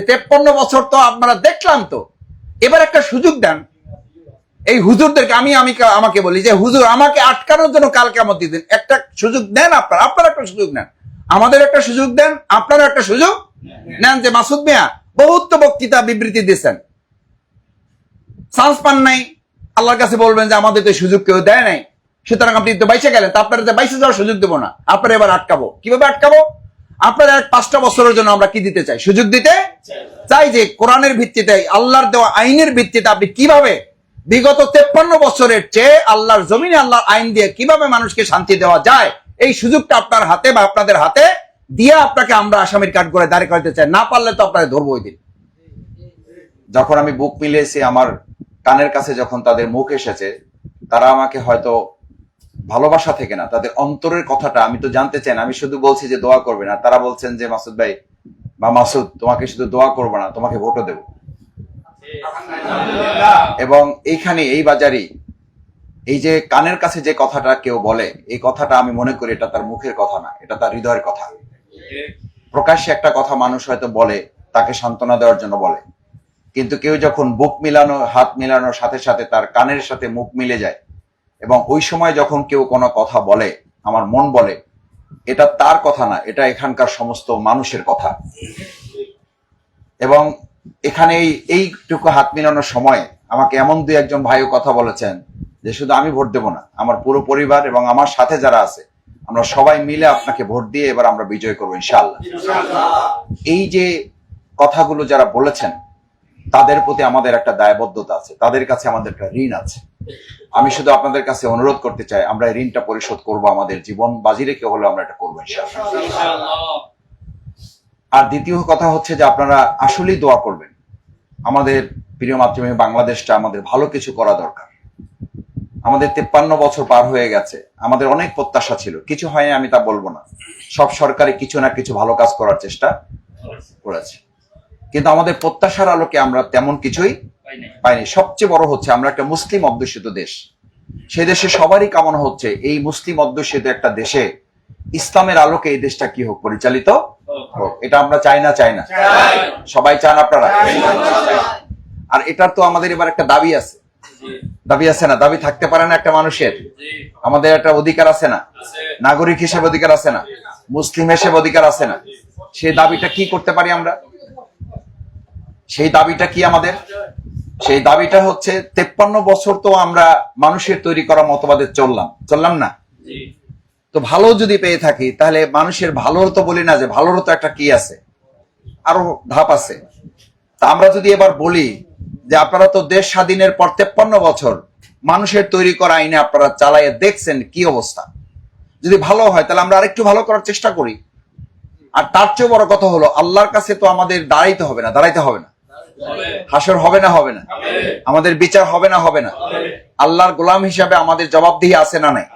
তেপ্পান্ন বছর তো আপনারা দেখলাম তো। এবার একটা সুযোগ দেন। এই হুজুরদেরকে আমি আমি আমাকে বলি যে, হুজুর, আমাকে আটকানোর জন্য কাল কেমন দিন? একটা সুযোগ দেন আপনারা। আপনারা একটা সুযোগ নেন। আমাদের একটা সুযোগ দেন। আপনারা একটা সুযোগ নেন যে, মাসুদ মিয়া, বহুত বক্তৃতা বিবৃতি দিয়েছেন। চান্স পান নাই। আল্লাহর কাছে বলবেন যে, আমাদের তো সুযোগ কেউ দেয় নাই। সুতরাং আপনি তো বাইসে গেলেন। তা আপনারা বাইসে যাওয়ার সুযোগ দেবো না। আপনারা এবার আটকাবো। কীভাবে আটকাবো? আপনারা এক পাঁচটা বছরের জন্য আমরা কি দিতে চাই? সুযোগ দিতে চাই যে কোরআনের ভিত্তিতে, আল্লাহর দেওয়া আইনের ভিত্তিতে আপনি কীভাবে বিগত তেপ্পান্ন বছরের চেয়ে আল্লাহর জমিনে আল্লাহর আইন দিয়ে কীভাবে মানুষকে শান্তি দেওয়া যায়, এই সুযোগটা আপনার হাতে বা আপনাদের হাতে দিয়ে আপনাকে আমরা আসামির কাঠ করে দাঁড়িয়ে করতে চাই। না পারলে তো আপনাদের ধরবো ওই দিন। যখন আমি বুক মিলিয়েছি, আমার কানের কাছে যখন তাদের মুখ এসেছে, তারা আমাকে হয়তো ভালোবাসা থেকে না, তাদের অন্তরের কথাটা আমি তো জানতে চাই না, আমি শুধু বলছি যে দোয়া করবে না তারা বলছেন যে, মাসুদ ভাই বা মাসুদ, তোমাকে শুধু দোয়া করব না, তোমাকে ভোটও দেব। এবং এইখানে, এই বাজারই এই যে কানের কাছে যে কথাটা কেউ বলে, এই কথাটা আমি মনে করি এটা তার মুখের কথা না, এটা তার হৃদয়ের কথা। প্রকাশ্যে একটা কথা মানুষ হয়তো বলে, তাকে সান্ত্বনা দেওয়ার জন্য বলে। কিন্তু কেউ যখন বুক মিলানো, হাত মিলানোর সাথে সাথে তার কানের সাথে মুখ মিলে যায় এবং ওই সময় যখন কেউ কোনো কথা বলে, আমার মন বলে, এটা তার কথা না, এটা এখানকার সমস্ত মানুষের কথা। এবং এখানে এই এইটুকু হাত মিলানোর সময় আমাকে এমন দুই একজন ভাইও কথা বলেছেন যে শুধু আমি ভোট দেব না, আমার পুরো পরিবার এবং আমার সাথে যারা আছে, আমরা সবাই মিলে আপনাকে ভোট দিয়ে এবার আমরা বিজয় করব, ইনশাআল্লাহ। এই যে কথাগুলো যারা বলেছেন তাদের প্রতি আমাদের একটা দায়বদ্ধতা আছে তাদের কাছে আমাদের একটা ঋণ আছে। আমি শুধু আপনাদের কাছে অনুরোধ করতে চাই আমরা এই ঋণটা পরিশোধ করব আমাদের জীবন বাজি রেখে হলেও আমরা এটা করব আর দ্বিতীয় কথা হচ্ছে যে আপনারা আসলেই দোয়া করবেন। আমাদের প্রিয় মাতৃভূমি বাংলাদেশটা আমাদের ভালো কিছু করা দরকার। আমাদের তেপ্পান্ন বছর পার হয়ে গেছে আমাদের অনেক প্রত্যাশা ছিল কিছু হয়নি আমি তা বলব না। সব সরকারি কিছু না কিছু ভালো কাজ করার চেষ্টা করেছে। কিন্তু আমাদের প্রত্যাশার আলোকে আমরা তেমন কিছুই পাইনি সবচেয়ে বড় হচ্ছে আমরা একটা মুসলিম অধ্যুষিত দেশ। সে দেশে সবারই কামনা হচ্ছে এই মুসলিম অধ্যুষিত একটা দেশে ইসলামের আলোকে এই দেশটা কি হোক পরিচালিত হোক। এটা আমরা চাই না চাই না? সবাই চান আপনারা? আর এটার তো আমাদের এবার একটা দাবি আছে। দাবি আছে না? দাবি থাকতে পারে না একটা মানুষের? আমাদের একটা অধিকার আছে না? নাগরিক হিসেবে অধিকার আছে না? মুসলিম হিসেবে অধিকার আছে না? সেই দাবিটা কি করতে পারি আমরা? সেই দাবিটা কি আমাদের? সেই দাবিটা হচ্ছে তেপ্পান্ন বছর তো আমরা মানুষের তৈরি করা মতবাদে চললাম। চললাম না? তো ভালো যদি পেয়ে থাকি তাহলে মানুষের ভালোর তো বলি না যে ভালোর তো একটা কি আছে? আরও ধাপ আছে। তা আমরা যদি এবার বলি যে আপনারা তো দেশ স্বাধীনের পর তেপ্পান্ন বছর মানুষের তৈরি করা আইনে আপনারা চালাইয়ে দেখছেন কি অবস্থা? যদি ভালো হয় তাহলে আমরা আরেকটু ভালো করার চেষ্টা করি। আর তার চেয়ে বড় কথা হলো আল্লাহর কাছে তো আমাদের দাঁড়াইতে হবে না দাঁড়াইতে হবে না। হাসর হবে না হবে না। আমাদের বিচার হবে না হবে না। আল্লাহর গোলাম হিসাবে আমাদের জবাবদিহি আছে না নাই?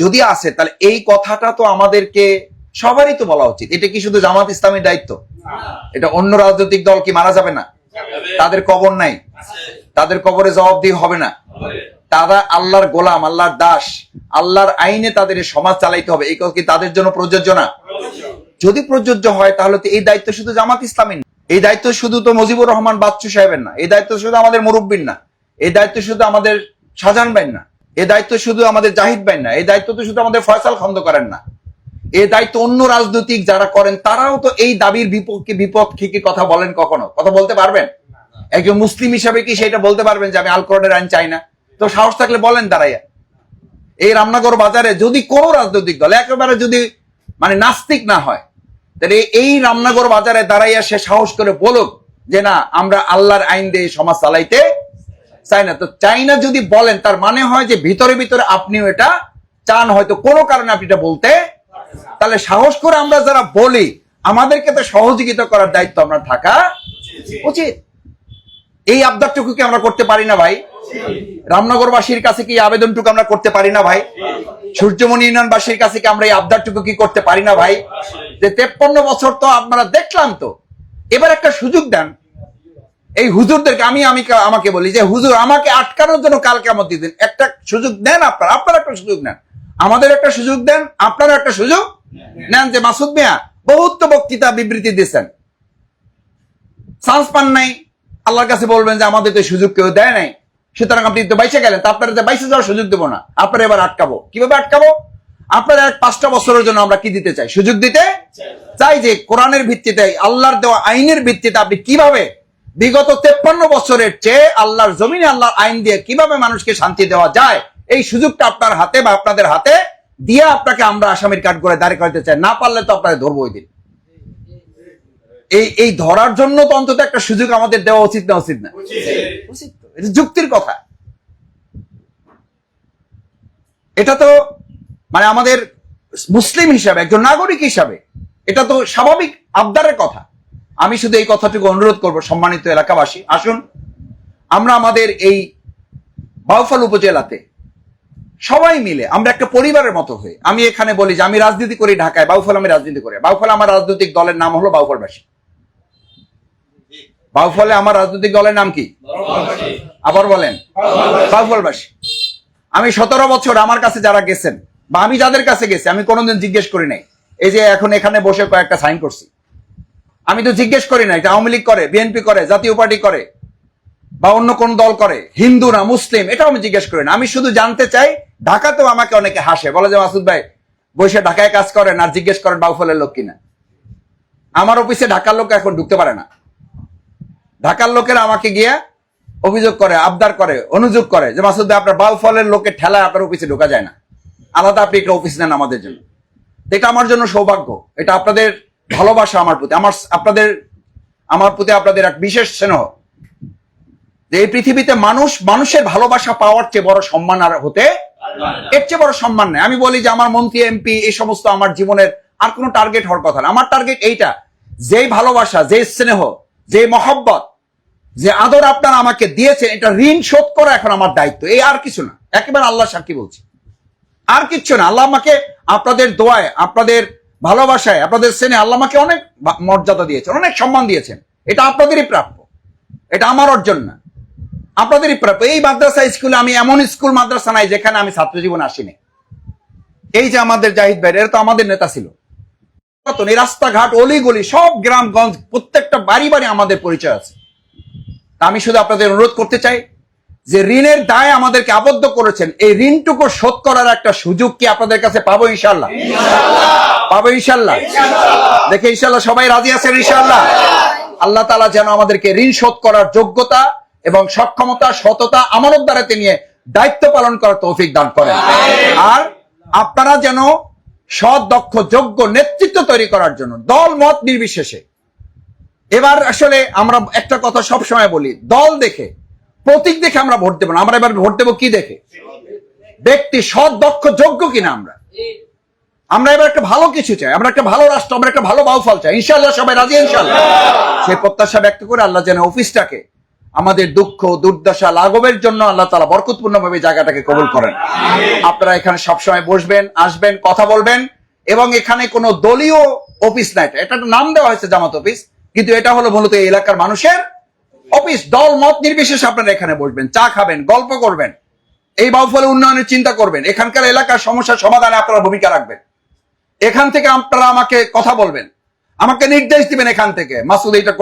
যদি আছে, তাহলে এই কথাটা তো আমাদেরকে সবারই তো বলা উচিত। এটা কি শুধু জামাত ইসলামের দায়িত্ব? এটা অন্য রাজনৈতিক দল কি মারা যাবে না? তাদের কবর নাই। তাদের কবরে জবাবদিহি হবে না। তারা আল্লাহর গোলাম, আল্লাহর দাস, আল্লাহর আইনে তাদের সমাজ চালাইতে হবে। এই কথা কি তাদের জন্য প্রযোজ্য না? যদি প্রযোজ্য হয়, তাহলে তো এই দায়িত্ব শুধু জামাত ইসলামের। এই দায়িত্ব শুধু তো মুজিবুর রহমান বাচ্চু সাহেবের না, এই দায়িত্ব শুধু আমাদের মুরব্বীর না, এই দায়িত্ব শুধু আমাদের শাহজাহান ভাইয়ের না, এই দায়িত্ব শুধু আমাদের জাহিদ ভাইয়ের না, এই দায়িত্ব তো শুধু আমাদের ফয়সাল খন্দ করেন না। এই দায়িত্ব অন্য রাজনৈতিক যারা করেন, তারাও তো এই দাবির বিপক্ষে বিপক্ষে কি কথা বলেন কখনো? কথা বলতে পারবেন? একজন মুসলিম হিসাবে কি সেটা বলতে পারবেন যে আমি আল আইন চাই না? তো সাহস থাকলে বলেন দাঁড়াইয়া। এই রামনগর বাজারে যদি কোনো রাজনৈতিক দল, একেবারে যদি মানে নাস্তিক না হয় তাহলে এই রামনগর বাজারে দাঁড়াইয়া সে সাহস করে বলুক যে না, আমরা আল্লাহর আইন দিয়ে সমাজ চালাইতে চাই না। তো চাই না যদি বলেন, তার মানে হয় যে ভিতরে ভিতরে আপনিও এটা চান, হয়তো কোনো কারণে আপনি এটা বলতে তাহলে সাহস করে আমরা যারা বলি, আমাদেরকে তো সহযোগিতা করার দায়িত্ব আমরা থাকা উচিত। এই আবদারটুকু কি আমরা করতে পারি না ভাই? রামনগরবাসীর কাছে কি আবেদনটুকু আমরা করতে পারি না ভাই? সূর্যমণি ইউনিয়নবাসীর কাছে কি আমরা এই আবদারটুকু কি করতে পারি না ভাই? যে তেপ্পান্ন বছর তো আপনারা দেখলাম তো। এবার একটা সুযোগ দেন। এই হুজুরদেরকে আমি আমি আমাকে বলি যে, হুজুর, আমাকে আটকানোর জন্য কাল কেমন দিন একটা সুযোগ দেন আপনারা আপনারা একটা সুযোগ নেন। আমাদের একটা সুযোগ দেন, আপনারা একটা সুযোগ নেন যে মাসুদ মিয়া বহুত বক্তৃতা বিবৃতি দিচ্ছেন চান্স পান নাই। আল্লাহর কাছে বলবেন যে আমাদের তো সুযোগ কেউ দেয় নাই। সুতরাং আপনি তো বাইসে গেলেন, তা আপনারা বাইসে যাওয়ার সুযোগ দেবো না। আপনারা এবার আটকাবো। কীভাবে আটকাবো? আপনারা এক পাঁচটা বছরের জন্য আমরা কি দিতে চাই? সুযোগ দিতে চাই যে কোরআনের ভিত্তিতে, আল্লাহর দেওয়া আইনের ভিত্তিতে আপনি কীভাবে বিগত তেপ্পান্ন বছরের চেয়ে আল্লাহর জমিনে আল্লাহর আইন দিয়ে কীভাবে মানুষকে শান্তি দেওয়া যায়, এই সুযোগটা আপনার হাতে বা আপনাদের হাতে দিয়ে আপনাকে আমরা আসামির কাঠ করে দাঁড়িয়ে করতে চাই। না পারলে তো আপনারা ধরবো ওই দিন। এই এই ধরার জন্য তো অন্তত একটা সুযোগ আমাদের দেওয়া উচিত না উচিত না? উচিত। এটা যুক্তির কথা। এটা তো মানে আমাদের মুসলিম হিসাবে, একজন নাগরিক হিসাবে, এটা তো স্বাভাবিক আবদারের কথা। আমি শুধু এই কথাটুকু অনুরোধ করব সম্মানিত এলাকাবাসী। আসুন, আমরা আমাদের এই বাউফল উপজেলাতে সবাই মিলে, আমরা একটা পরিবারের মতো হয়ে, আমি এখানে বলি যে আমি রাজনীতি করি ঢাকায়, বাউফল আমি রাজনীতি করি। বাউফল আমার রাজনৈতিক দলের নাম হলো বাউফলবাসী। বাউফলে আমার রাজনৈতিক দলের নাম কি? আবার বলেন। আমি সতেরো বছর আমার কাছে যারা গেছেন বা আমি যাদের কাছে গেছি, আমি কোনোদিন জিজ্ঞেস করি নাই। এই যে এখন এখানে বসে কয়েকটা সাইন করছি। আমি তো জিজ্ঞেস করি না এটা আওয়ামী লীগ করে বিএনপি করে, জাতীয় পার্টি করে, বা অন্য কোন দল করে, হিন্দু না মুসলিম, এটাও আমি জিজ্ঞেস করি না। আমি শুধু জানতে চাই, ঢাকাতেও আমাকে অনেকে হাসে। বলে যে মাসুদ ভাই, বসে ঢাকায় কাজ করেন আর জিজ্ঞেস করেন বাউফলের লোক কিনা। আমার অফিসে ঢাকার লোক এখন ঢুকতে পারে না। ঢাকার লোকেরা আমাকে গিয়ে অভিযোগ করে, আবদার করে, অনুযোগ করে যে মাসুদ আপনার বাউফলের লোকের ঠেলায় আপনার অফিসে ঢোকা যায় না। আলাদা আপনি একটা অফিস নেন আমাদের জন্য। এটা আমার জন্য সৌভাগ্য। এটা আপনাদের ভালোবাসা আমার প্রতি। আমার আপনাদের, আমার প্রতি আপনাদের এক বিশেষ স্নেহ। যে এই পৃথিবীতে মানুষ, মানুষের ভালোবাসা পাওয়ার চেয়ে বড় সম্মান আর হতে এর চেয়ে বড় সম্মান নেই। আমি বলি যে আমার মন্ত্রী, এমপি, এই সমস্ত আমার জীবনের আর কোনো টার্গেট হওয়ার কথা না। আমার টার্গেট এইটা। যেই ভালোবাসা যে স্নেহ যে মহব্বত যে আদর আপনারা আমাকে দিয়েছেন, এটা ঋণ শোধ করা এখন আমার দায়িত্ব। এই আর কিছু না। একেবারে আল্লাহ সাক্ষী বলছি। আর কিচ্ছু না। আল্লাহ আমাকে আপনাদের দোয়ায়, আপনাদের ভালোবাসায়, আপনাদের স্নেহে আল্লাহ আমাকে অনেক মর্যাদা দিয়েছেন, অনেক সম্মান দিয়েছেন। এটা আপনাদেরই প্রাপ্য। এটা আমার অর্জন না। আপনাদেরই প্রাপ্য। এই মাদ্রাসা স্কুলে আমি এমন স্কুল, মাদ্রাসা নাই যেখানে আমি ছাত্র জীবন আসিনি। এই যে আমাদের জাহিদ ভাই এরা তো আমাদের নেতা ছিল। রাস্তাঘাট, অলিগলি, সব গ্রামগঞ্জ, প্রত্যেকটা বাড়ি বাড়ি আমাদের পরিচয় আছে। আমি শুধু আপনাদের অনুরোধ করতে চাই যে ঋণের দায় আমাদেরকে আবদ্ধ করেছেন। এই ঋণটুকু শোধ করার একটা সুযোগ কি আপনাদের কাছে পাবো ইনশাল্লাহ পাবো ইনশাল্লাহ দেখে ইনশাল্লাহ সবাই রাজি আছেন ইনশাল্লাহ আল্লাহ তালা যেন আমাদেরকে ঋণ শোধ করার যোগ্যতা এবং সক্ষমতা সততা আমানত দ্বারাতে নিয়ে দায়িত্ব পালন করার তৌফিক দান করেন। আর আপনারা যেন সদক্ষ যোগ্য নেতৃত্ব তৈরি করার জন্য দল মত নির্বিশেষে এবার আসলে আমরা একটা কথা সব সময় বলি, দল দেখে, প্রতীক দেখে আমরা ভোট দেবো না। আমরা এবার ভোট দেবো কি দেখে? ব্যক্তি সৎ, দক্ষ, যোগ্য কিনা আমরা? আমরা এবার একটা ভালো কিছু চাই। আমরা একটা ভালো রাষ্ট্র, আমরা একটা ভালো বাউফল চাই। ইনশাল্লাহ সবাই রাজি ইনশাল্লাহ সেই প্রত্যাশা ব্যক্ত করে আল্লাহ যেন অফিসটাকে, আমাদের দুঃখ, দুর্দশা লাঘবের জন্য আল্লাহ তালা বরকতপূর্ণ ভাবে জায়গাটাকে কবুল করেন। আপনারা এখানে সবসময় বসবেন, আসবেন, কথা বলবেন এবং এখানে কোনো দলীয় অফিস না এটা নাম দেওয়া হয়েছে জামাত অফিস। কিন্তু এটা হলো মূলত এই এলাকার মানুষের অফিস, দল, মত নির্বিশেষে আপনারা এখানে বসবেন, চা খাবেন, গল্প করবেন, এই বাউফলে উন্নয়নের চিন্তা করবেন, এখানকার এলাকার সমস্যার সমাধানে আপনারা ভূমিকা রাখবেন। এখান থেকে আপনারা আমাকে কথা বলবেন, আমাকে নির্দেশ দিবেন এখান থেকে, মাসুদ এটা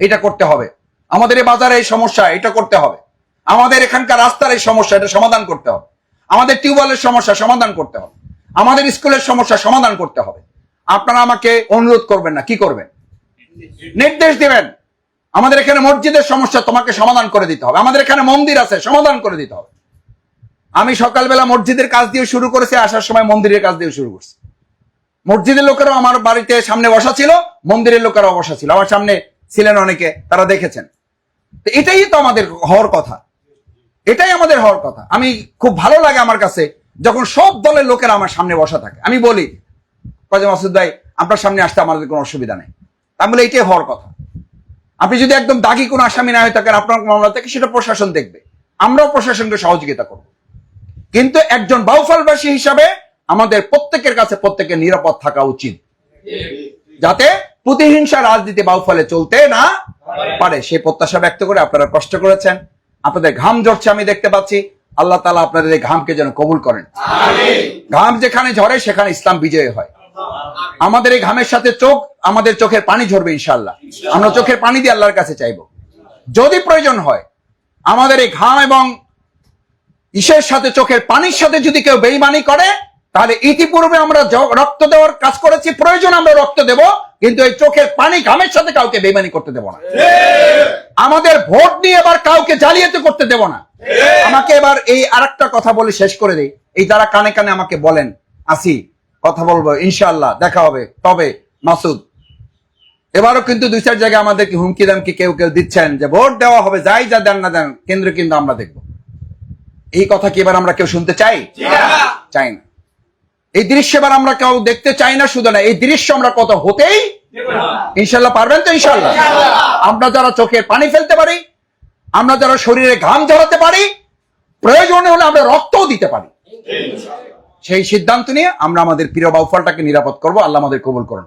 এটা করতে হবে। আমাদের এই বাজারে এই সমস্যা এটা করতে হবে। আমাদের এখানকার রাস্তার এই সমস্যা, এটা সমাধান করতে হবে। আমাদের টিউবওয়েলের সমস্যা, সমাধান করতে হবে। আমাদের স্কুলের সমস্যা, সমাধান করতে হবে। আপনারা আমাকে অনুরোধ করবেন না, কি করবেন? নির্দেশ দিবেন। আমাদের এখানে মসজিদের সমস্যা তোমাকে সমাধান করে দিতে হবে। আমাদের এখানে মন্দির আছে, সমাধান করে দিতে হবে। আমি সকালবেলা মসজিদের কাজ দিয়ে শুরু করেছি, আসার সময় মন্দিরের কাজ দিয়ে শুরু করছি। মসজিদের লোকেরাও আমার বাড়িতে সামনে বসা ছিল, মন্দিরের লোকেরাও বসা ছিল। আমার সামনে ছিলেন অনেকে, তারা দেখেছেন। তো এটাই তো আমাদের হওয়ার কথা। এটাই আমাদের হওয়ার কথা। আমি খুব ভালো লাগে আমার কাছে যখন সব দলের লোকেরা আমার সামনে বসা থাকে। আমি বলি কাজী মাসুদ ভাই, আপনার সামনে আসতে আমাদের কোনো অসুবিধা নেই। আমি বলি এটাই হওয়ার কথা। আপনি যদি একদম দাগি কোনো আসামি না হয়ে থাকেন আপনার মামলা থেকে সেটা প্রশাসন দেখবে। আমরাও প্রশাসনকে সহযোগিতা করব। কিন্তু একজন বাউফালবাসী হিসাবে আমাদের প্রত্যেকের কাছে প্রত্যেকের নিরাপদ থাকা উচিত। যাতে প্রতিহিংসা রাজনীতি বাউফলে চলতে না পারে। সেই প্রত্যাশা ব্যক্ত করে আপনারা কষ্ট করেছেন। আপনাদের ঘাম ঝরছে আমি দেখতে পাচ্ছি। আল্লাহ তালা আপনাদের এই ঘামকে যেন কবুল করেন। ঘাম যেখানে ঝরে সেখানে ইসলাম বিজয় হয়। আমাদের এই ঘামের সাথে চোখ, আমাদের চোখের পানি ঝরবে ইনশাল্লাহ আমরা চোখের পানি দিয়ে আল্লাহর কাছে চাইব। যদি প্রয়োজন হয়, আমাদের এই ঘাম এবং ইসের সাথে চোখের পানির সাথে যদি কেউ বেইমানি করে, তাহলে ইতিপূর্বে আমরা রক্ত দেওয়ার কাজ করেছি, প্রয়োজন আমরা রক্ত দেব, কিন্তু এই চোখের পানি ঘামের সাথে কাউকে বেইমানি করতে দেব না। আমাদের ভোট নিয়ে এবার কাউকে জালিয়াতি করতে দেব না। আমাকে এবার এই আরেকটা কথা বলে শেষ করে দেই। এই যারা কানে কানে আমাকে বলেন, আসি কথা বলব, ইনশাআল্লাহ, দেখা হবে। তবে, মাসুদ, এবারও কিন্তু দুই চার জায়গায় আমাদেরকে হুমকি দামকি কেউ কেউ দিচ্ছেন যে ভোট দেওয়া হবে, যাই যা দেন না দেন, কেন্দ্রে কিন্তু আমরা দেখব। এই কথা কি এবার আমরা কেউ শুনতে চাই? চাই না। এই দৃশ্য এবার আমরা কেউ দেখতে চাই না, শুধু না, এই দৃশ্য আমরা কত হতেই ইনশাল্লাহ পারবেন তো ইনশাল্লাহ আমরা যারা চোখের পানি ফেলতে পারি, আমরা যারা শরীরে ঘাম ঝরাতে পারি, প্রয়োজনে হলে আমরা রক্তও দিতে পারি। সেই সিদ্ধান্ত নিয়ে আমরা আমাদের প্রিয় বাউফলটাকে নিরাপদ করব আল্লাহ আমাদের কবুল করুন।